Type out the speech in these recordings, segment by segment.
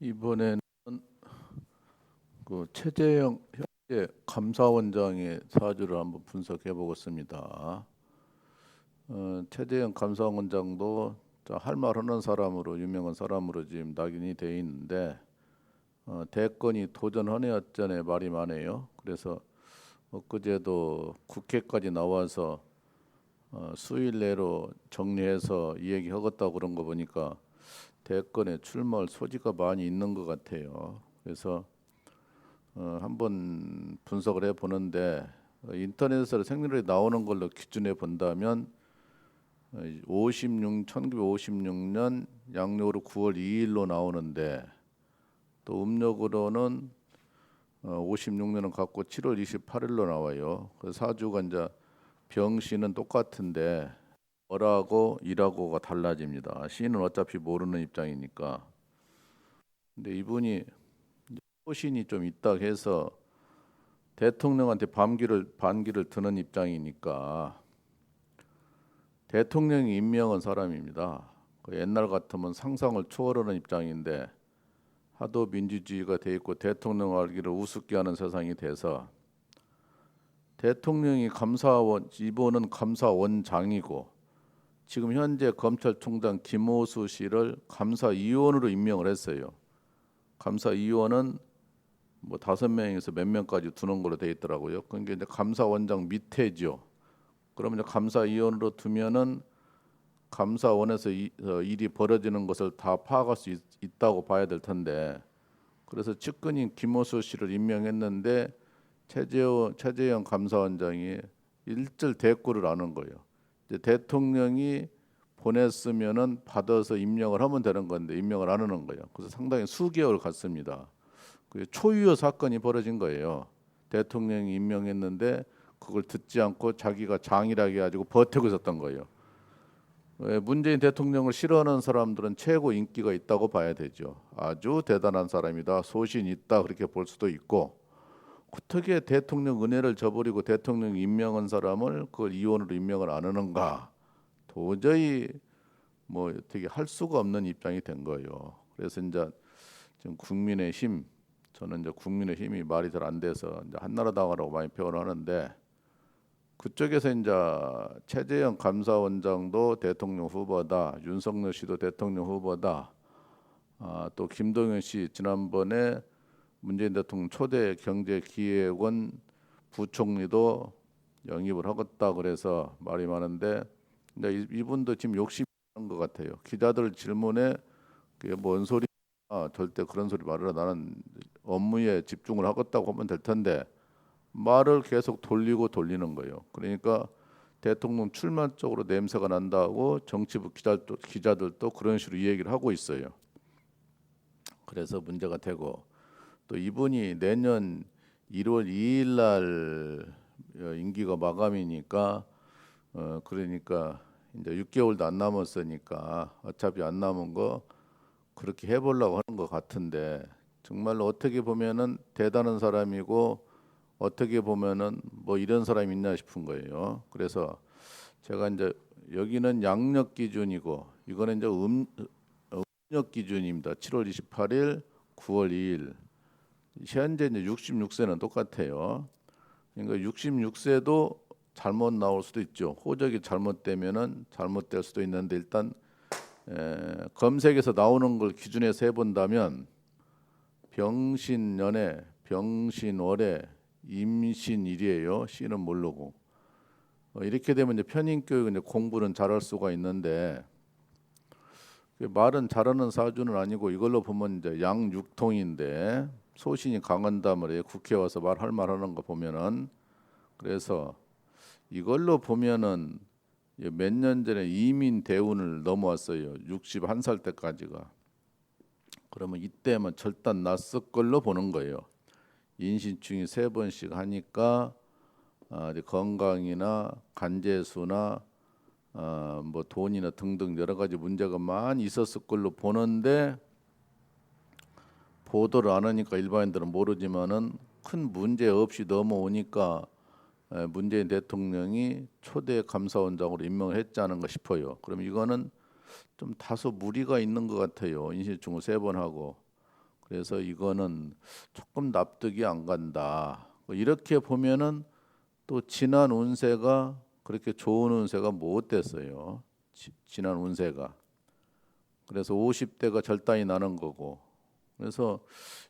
이번에는 그 최재형 현재 감사원장의 사주를 한번 분석해 보겠습니다. 어, 최재형 감사원장도 할 말 하는 사람으로 유명한 사람으로 지금 낙인이 돼 있는데 어, 대권이 도전헌해였잖아요 말이 많아요. 그래서 엊그제도 국회까지 나와서 어, 수일 내로 정리해서 이 얘기 하겠다고 그런 거 보니까 대권에 출마할 소지가 많이 있는 것 같아요. 그래서 어, 한번 분석을 해 보는데 어, 인터넷에서 생리를 나오는 걸로 기준해 본다면 56 1956년 양력으로 9월 2일로 나오는데 또 음력으로는 어, 56년은 갖고 7월 28일로 나와요. 그 사주가 이제 병신은 똑같은데 뭐라고 일하고가 달라집니다. 시는 어차피 모르는 입장이니까. 근데 이분이 소신이 좀 있다 해서 대통령한테 반기를 반기를 드는 입장이니까 대통령이 임명한 사람입니다. 그 옛날 같으면 상상을 초월하는 입장인데 하도 민주주의가 돼 있고 대통령 알기를 우습게 하는 세상이 돼서 대통령이 감사원 이번은 감사원장이고 지금 현재 검찰총장 김호수 씨를 감사위원으로 임명을 했어요. 감사위원은 뭐 다섯 명에서 몇 명까지 두는 걸로 돼 있더라고요. 그러니까 이제 감사원장 밑에죠. 그러면 이제 감사위원으로 두면은 감사원에서 이, 어, 일이 벌어지는 것을 다 파악할 수 있, 있다고 봐야 될 텐데 그래서 측근인 김호수 씨를 임명했는데 최재형 감사원장이 일절 대꾸를 하는 거예요. 대통령이 보냈으면은 받아서 임명을 하면 되는 건데 임명을 안 하는 거예요. 그래서 상당히 수개월 갔습니다. 그 초유의 사건이 벌어진 거예요. 대통령이 임명했는데 그걸 듣지 않고 자기가 장이라게 가지고 버티고 있었던 거예요. 문재인 대통령을 싫어하는 사람들은 최고 인기가 있다고 봐야 되죠. 아주 대단한 사람이다, 소신 있다 그렇게 볼 수도 있고 어떻게 대통령 은혜를 저버리고 대통령 임명한 사람을 그걸 이원으로 임명을 안 하는가? 도저히 뭐 어떻게 할 수가 없는 입장이 된 거예요. 그래서 이제 지금 국민의 힘 저는 이제 국민의 힘이 말이 잘 안 돼서 이제 한나라당하라고 많이 표현을 하는데 그쪽에서 이제 최재형 감사원장도 대통령 후보다, 윤석열 씨도 대통령 후보다, 아, 또 김동연 씨 지난번에 문재인 대통령 초대 경제기획원 부총리도 영입을 하겠다 그래서 말이 많은데 근데 이분도 지금 있는 것 같아요. 기자들 질문에 그게 뭔 소리? 아, 절대 그런 소리 말을 나는 업무에 집중을 하겠다고 하면 될 텐데 말을 계속 돌리고 돌리는 거예요. 그러니까 대통령 출마 쪽으로 냄새가 난다고 정치부 기자들도, 기자들도 그런 식으로 얘기를 하고 있어요. 그래서 문제가 되고 또 이분이 내년 1월 2일 날 어, 임기가 마감이니까 어 그러니까 이제 6개월도 안 남았으니까 어차피 안 남은 거 그렇게 해보려고 하는 것 같은데 정말로 어떻게 보면은 대단한 사람이고 어떻게 보면은 뭐 이런 사람이 있나 싶은 거예요. 그래서 제가 이제 여기는 양력 기준이고 이거는 이제 음, 음력 기준입니다. 7월 28일, 9월 2일. 현재 이제 66세는 똑같아요. 그러니까 66세도 잘못 나올 수도 있죠. 호적이 잘못되면은 잘못될 수도 있는데 일단 에, 검색에서 나오는 걸 기준해서 해본다면 병신년에 병신월에 임신일이에요. 씨는 모르고 어, 이렇게 되면 이제 편인 교육 이제 공부는 잘할 수가 있는데 그 말은 잘하는 사주는 아니고 이걸로 보면 이제 양육통인데 소신이 강한단 말이에요. 국회 와서 말할 말하는 거 보면은 그래서 이걸로 보면은 몇 년 전에 이민 대운을 넘어왔어요. 61살 때까지가. 그러면 이때만 절단 났을 걸로 보는 거예요. 인신충이 세 번씩 하니까 어, 건강이나 간제수나 어, 뭐 돈이나 등등 여러 가지 문제가 많이 있었을 걸로 보는데 보도를 안 하니까 일반인들은 모르지만은 큰 문제 없이 넘어오니까 문재인 대통령이 초대 감사원장으로 임명을 했지 않은가 싶어요. 그럼 이거는 좀 다소 무리가 있는 것 같아요. 인신충을 세번 하고 그래서 이거는 조금 납득이 안 간다. 뭐 이렇게 보면은 또 지난 운세가 그렇게 좋은 운세가 못 됐어요. 지, 지난 운세가. 그래서 50대가 절단이 나는 거고. 그래서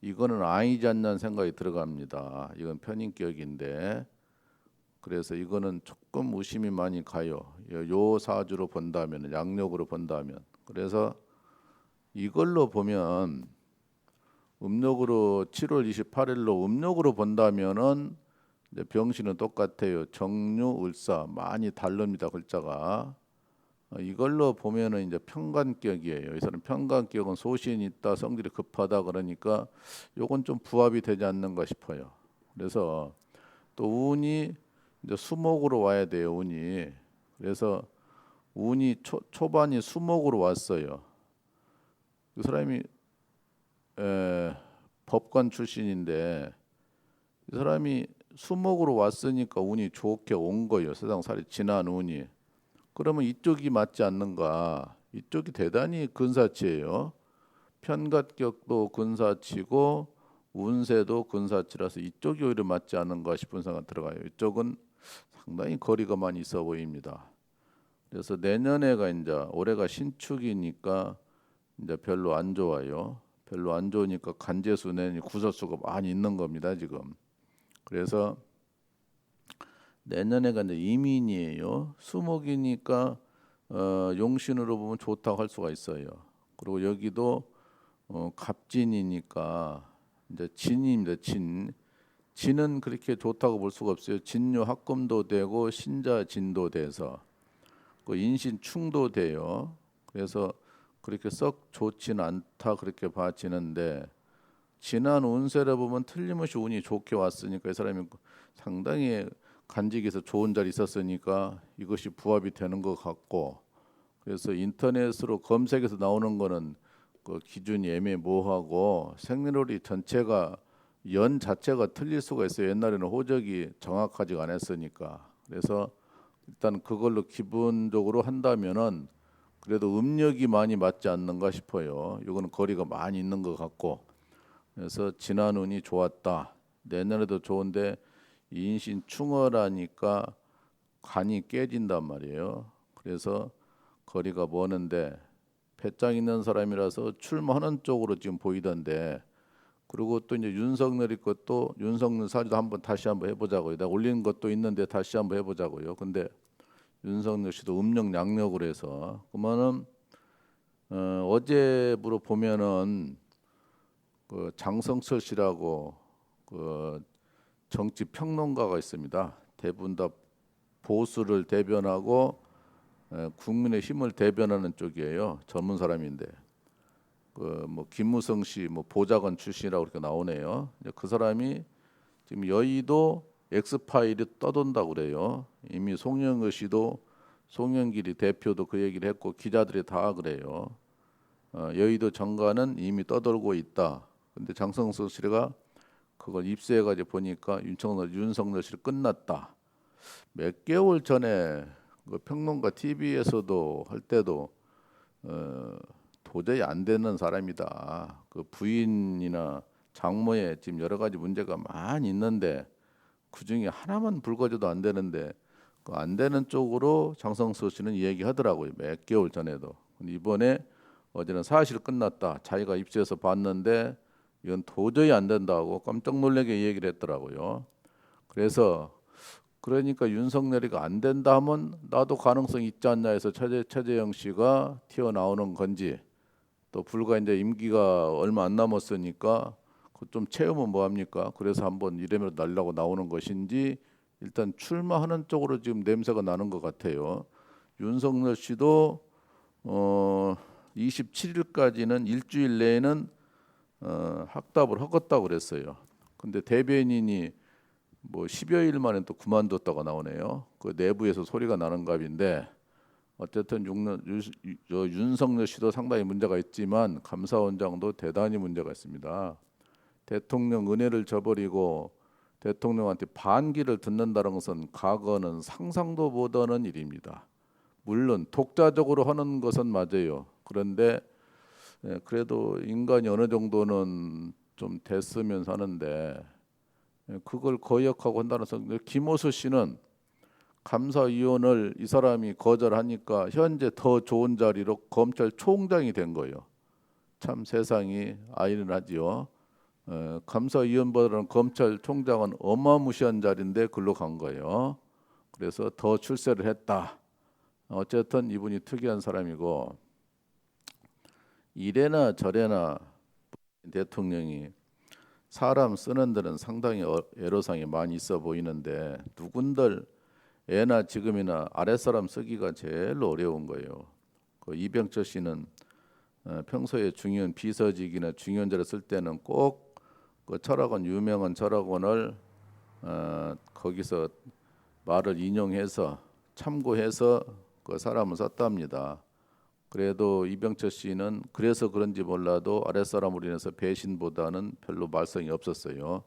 이거는 아니지 않냐는 생각이 들어갑니다. 이건 편인격인데. 그래서 이거는 조금 의심이 많이 가요. 요 사주로 본다면 양력으로 본다면. 그래서 이걸로 보면 음력으로 7월 28일로 음력으로 본다면은 병신은 똑같아요. 정유, 을사 많이 다릅니다. 글자가 어, 이걸로 보면은 이제 평간격이에요. 이 사람 평간격은 소신이 있다, 성질이 급하다 그러니까 요건 좀 부합이 되지 않는가 싶어요. 그래서 또 운이 이제 수목으로 와야 돼요. 운이 그래서 운이 초, 초반이 수목으로 왔어요. 그 사람이 에, 법관 출신인데 이 사람이 수목으로 왔으니까 운이 좋게 온 거예요. 세상 살이 지난 운이. 그러면 이쪽이 맞지 않는가? 이쪽이 대단히 근사치예요. 편gat격도 근사치고 운세도 근사치라서 이쪽이 오히려 맞지 않는가 싶은 생각 들어가요. 이쪽은 상당히 거리가 많이 있어 보입니다. 그래서 내년에가 이제 올해가 신축이니까 이제 별로 안 좋아요. 별로 안 좋으니까 간제수 내니 구설수가 많이 있는 겁니다 지금. 그래서 내년에가 이제 이민이에요. 수목이니까 어, 용신으로 보면 좋다고 할 수가 있어요. 그리고 여기도 어, 갑진이니까 이제 진입니다. 진. 진은 그렇게 좋다고 볼 수가 없어요. 진유 합금도 되고 신자 진도 돼서 그 인신 충도 돼요. 그래서 그렇게 썩 좋지는 않다 그렇게 봐지는데 지난 운세를 보면 틀림없이 운이 좋게 왔으니까 이 사람이 상당히 간직에서 좋은 자리 있었으니까 이것이 부합이 되는 것 같고 그래서 인터넷으로 검색해서 나오는 거는 그 기준이 애매모호하고 생년월일 전체가 연 자체가 틀릴 수가 있어요. 옛날에는 호적이 정확하지가 않았으니까 그래서 일단 그걸로 기본적으로 한다면은 그래도 음력이 많이 맞지 않는가 싶어요. 이거는 거리가 많이 있는 것 같고 그래서 지난 운이 좋았다. 내년에도 좋은데 인신 충월하니까 간이 깨진단 말이에요. 그래서 거리가 먼는데 배짱 있는 사람이라서 출마하는 쪽으로 지금 보이던데 그리고 또 이제 윤석열이 것도 윤석열 사주도 한번 다시 한번 해보자고요. 내가 올린 것도 있는데 다시 한번 해보자고요. 근데 윤석열 씨도 음력 양력으로 해서 그러면은 어, 어제부로 보면은 그 장성철 씨라고 그 정치 평론가가 있습니다. 대부분 다 보수를 대변하고 에, 국민의 힘을 대변하는 쪽이에요. 전문 사람인데 그 뭐 김무성 씨 뭐 보좌관 출신이라고 그렇게 나오네요. 그 사람이 지금 여의도 엑스 파일이 떠돈다고 그래요. 이미 송영거 씨도 송영길이 대표도 그 얘기를 했고 기자들이 다 그래요. 어, 여의도 정가는 이미 떠돌고 있다. 근데 장성수 씨가 그걸 입수해가지고 보니까 윤청열 윤석열 씨 끝났다. 몇 개월 전에 그 평론가 TV에서도 할 때도 어, 도저히 안 되는 사람이다. 그 부인이나 장모에 지금 여러 가지 문제가 많이 있는데 그 중에 하나만 불거져도 안 되는데 그 안 되는 쪽으로 장성수 씨는 얘기하더라고요. 몇 개월 전에도 이번에 어제는 사실 끝났다. 자기가 입수해서 봤는데 이건 도저히 안 된다고 깜짝 놀라게 얘기를 했더라고요. 그래서 그러니까 윤석열이가 안 된다 하면 나도 가능성 있지 않냐 해서 최재, 최재형 씨가 튀어나오는 건지 또 불과 이제 임기가 얼마 안 남았으니까 좀 채우면 뭐 합니까? 그래서 한번 이름으로 날라고 나오는 것인지 일단 출마하는 쪽으로 지금 냄새가 나는 것 같아요. 윤석열 씨도 어 27일까지는 일주일 내에는 어 학답을 하겠다고 그랬어요. 근데 대변인이 뭐 10여일 만에 또 그만뒀다가 나오네요. 그 내부에서 소리가 나는 값인데 어쨌든 윤석열 씨도 상당히 문제가 있지만 감사원장도 대단히 문제가 있습니다. 대통령 은혜를 저버리고 대통령한테 반기를 듣는다는 것은 과거는 상상도 못하는 일입니다. 물론 독자적으로 하는 것은 맞아요. 그런데 예, 그래도 인간이 어느 정도는 좀 됐으면 사는데 예, 그걸 거역하고 한다는 성. 김호수 씨는 감사위원을 이 사람이 거절하니까 현재 더 좋은 자리로 검찰총장이 된 거예요. 참 세상이 아이러니하지요. 에, 감사위원보다는 검찰총장은 어마무시한 자리인데 글로 간 거예요. 그래서 더 출세를 했다. 어쨌든 이분이 특이한 사람이고 이래나 저래나 대통령이 사람 쓰는 데는 상당히 어- 애로사항이 많이 있어 보이는데 누군들 애나 지금이나 아랫사람 쓰기가 제일 어려운 거예요. 그 이병철 씨는 어, 평소에 중요한 비서직이나 중요한 자를 쓸 때는 꼭 그 철학원 유명한 철학원을 어, 거기서 말을 인용해서 참고해서 그 사람을 썼답니다. 그래도 이병철 씨는 그래서 그런지 몰라도 아랫사람으로 인해서 배신보다는 별로 말썽이 없었어요.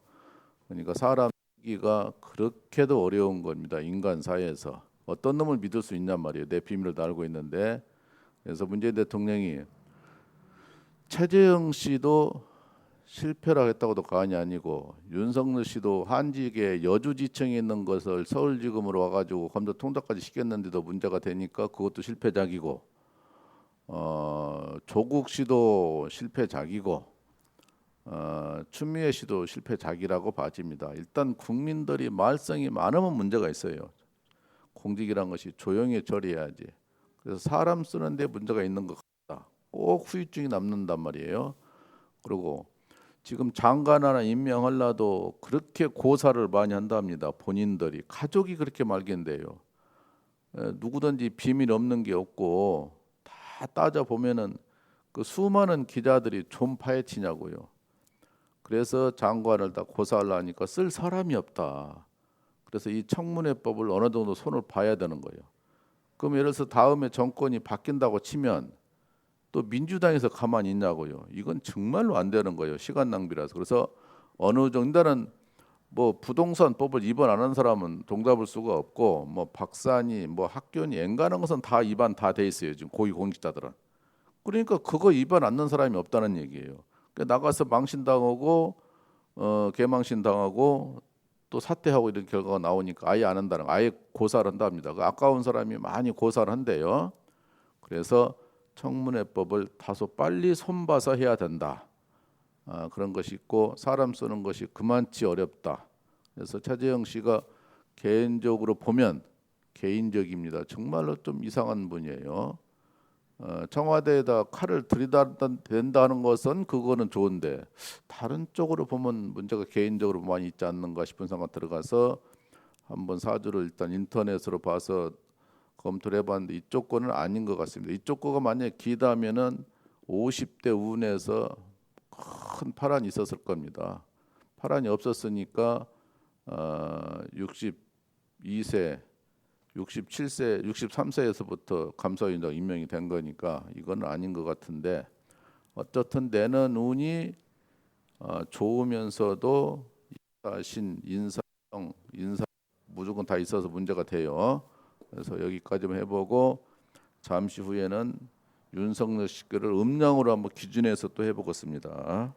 그러니까 사람 기가 그렇게도 어려운 겁니다. 인간 사회에서 어떤 놈을 믿을 수 있냔 말이에요. 내 비밀을 다 알고 있는데 그래서 문재인 대통령이 최재형 씨도 실패를 했다고도 과언이 아니고 윤석열 씨도 한직에 여주지청에 있는 것을 서울지검으로 와가지고 검도 통닭까지 시켰는데도 문제가 되니까 그것도 실패작이고 어, 조국 씨도 실패작이고 어, 추미애 씨도 실패작이라고 봐집니다. 일단 국민들이 말썽이 많으면 문제가 있어요. 공직이란 것이 조용히 처리해야지. 그래서 사람 쓰는데 문제가 있는 것 같다. 꼭 후유증이 남는단 말이에요. 그리고 지금 장관 하나 임명하려도 그렇게 고사를 많이 한답니다. 본인들이 가족이 그렇게 말겠는데요. 에, 누구든지 비밀 없는 게 없고 다 따져 보면은 그 수많은 기자들이 좀 파헤치냐고요. 그래서 장관을 다 고사하려니까 쓸 사람이 없다. 그래서 이 청문회법을 어느 정도 손을 봐야 되는 거예요. 그럼 예를 들어서 다음에 정권이 바뀐다고 치면 또 민주당에서 가만히 있냐고요. 이건 정말로 안 되는 거예요. 시간 낭비라서. 그래서 어느 정도는 뭐 부동산법을 위반 안한 사람은 동답을 수가 없고 뭐 박사니 뭐 학교니 앵간한 것은 다 위반 다돼 있어요. 지금 고위 공직자들은. 그러니까 그거 위반 안한 사람이 없다는 얘기예요. 그러니까 나가서 망신당하고 어 개망신 당하고 또 사퇴하고 이런 결과가 나오니까 아예 안 한다는 거, 아예 고사를 한답니다. 그 아까운 사람이 많이 고사를 한대요. 그래서 청문회법을 다소 빨리 손봐서 해야 된다. 아, 그런 것이 있고 사람 쓰는 것이 그만치 어렵다. 그래서 차재영 씨가 개인적으로 보면 개인적입니다. 정말로 좀 이상한 분이에요. 어, 청와대에다 칼을 들이다 된다는 것은 그거는 좋은데 다른 쪽으로 보면 문제가 개인적으로 많이 있지 않는가 싶은 생각 들어가서 한번 사주를 일단 인터넷으로 봐서 검토를 해봤는데 이쪽 거는 아닌 것 같습니다. 이쪽 거가 만약 기다면은 50대 운에서 큰 파란이 있었을 겁니다. 파란이 없었으니까 어, 62세, 67세, 63세에서부터 감사위원장 임명이 된 거니까 이건 아닌 것 같은데 어떻든 내는 운이 어, 좋으면서도 신 인사성 인사 무조건 다 있어서 문제가 돼요. 그래서 여기까지만 해보고 잠시 후에는 윤석열 씨를 음량으로 한번 기준해서 또 해보겠습니다.